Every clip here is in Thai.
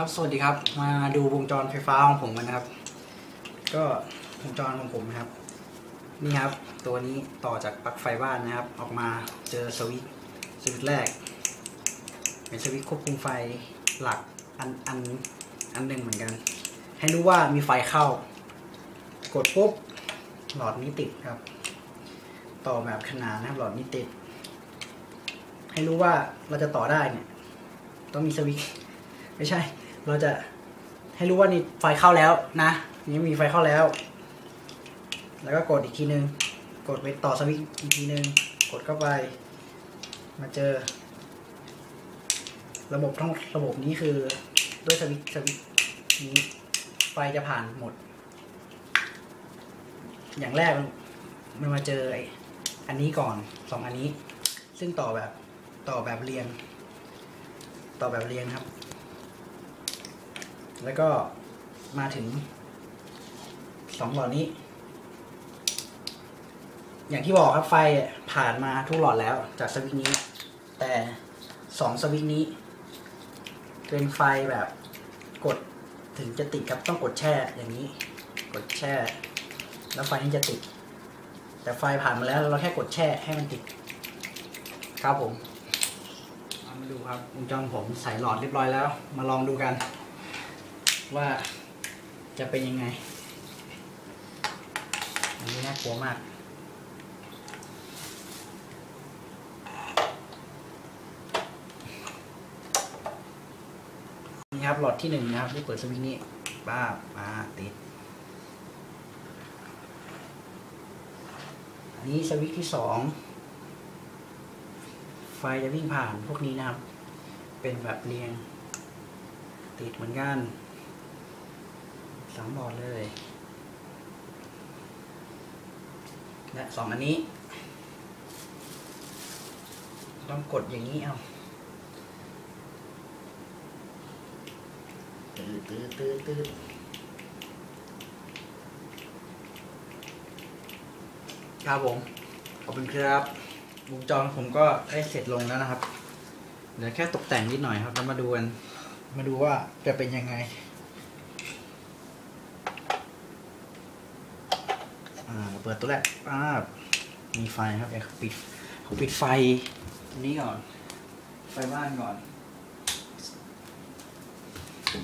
ครับสวัสดีครับ มาดูวงจรไฟฟ้าของผมกันนะครับ ก็วงจรของผมนะครับ นี่ครับ ตัวนี้ต่อจากปลั๊กไฟบ้านนะครับ ออกมาเจอสวิตช์สวิตช์แรก เป็นสวิตช์ควบคุมไฟหลักอันอันอันหนึ่งเหมือนกัน ให้รู้ว่ามีไฟเข้า กดปุ๊บหลอดนี้ติดครับ ต่อแบบขนานนะครับหลอดนี้ติด ให้รู้ว่าเราจะต่อได้เนี่ย ต้องมีสวิตช์ไม่ใช่ เราจะให้รู้ว่านี่ไฟเข้าแล้วนะนี่มีไฟเข้าแล้ว แล้วก็กดอีกทีนึง กดไปต่อสวิตช์อีกทีนึง กดเข้าไป มาเจอ ระบบทั้งระบบนี้คือด้วยสวิตช์สวิตช์นี้ไฟจะผ่านหมด อย่างแรกมันมาเจอไออันนี้ก่อนสองอันนี้ ซึ่งต่อแบบต่อแบบเรียง ต่อแบบเรียงครับ แล้วก็มาถึงสองหลอดนี้ อย่างที่บอกครับไฟผ่านมาทุกหลอดแล้วจากสวิตช์นี้ แต่สองสวิตช์นี้ เป็นไฟแบบกดถึงจะติดครับต้องกดแช่อย่างนี้ กดแช่ แล้วไฟนี้จะติด แต่ไฟผ่านมาแล้วเราแค่กดแช่ให้มันติด ครับผมมาดูครับวงจรผมใส่หลอดเรียบร้อยแล้ว มาลองดูกัน ว่าจะเป็นยังไง อันนี้น่ากลัวมาก นี่ครับหลอดที่หนึ่งนะครับที่เปิดสวิตช์นี้บ้ามาติด อันนี้สวิตช์ที่สองไฟจะวิ่งผ่านพวกนี้นะครับ เป็นแบบเรียง ติดเหมือนกัน สามหลอดเลยและสองอันนี้ต้องกดอย่างนี้เอาตืดตืดตืดตืดครับผม ขอบคุณครับวงจรผมก็ได้เสร็จลงแล้วนะครับเหลือแค่ตกแต่งนิดหน่อยครับ แล้วมาดูกัน มาดูว่าจะเป็นยังไง อ่า เปิดตัวแรกป้าบมีไฟครับเดี๋ยวปิดผมปิดไฟตัวนี้ก่อน ไฟบ้านก่อน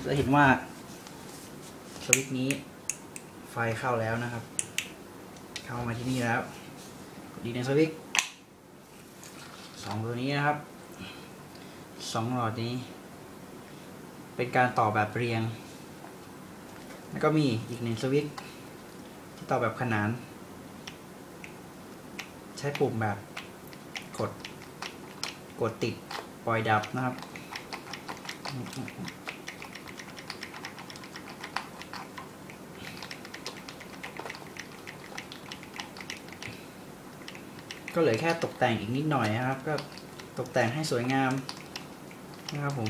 จะเห็นว่าสวิตช์นี้ ไฟเข้าแล้วนะครับ เข้ามาที่นี่แล้วกดดีในสวิตช์สองตัวนี้นะครับสองหลอดนี้ เป็นการต่อแบบเรียง แล้วก็มีอีกหนึ่งสวิตช์ ต่อแบบขนาน ใช้ปุ่มแบบกด กดติดปล่อยดับนะครับ ก็เหลือแค่ตกแต่งอีกนิดหน่อยนะครับ ก็ตกแต่งให้สวยงามนะครับผม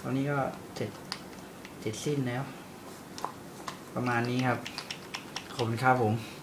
ตอนนี้ก็เสร็จเสร็จสิ้นแล้ว ประมาณนี้ครับ ขอบคุณครับผม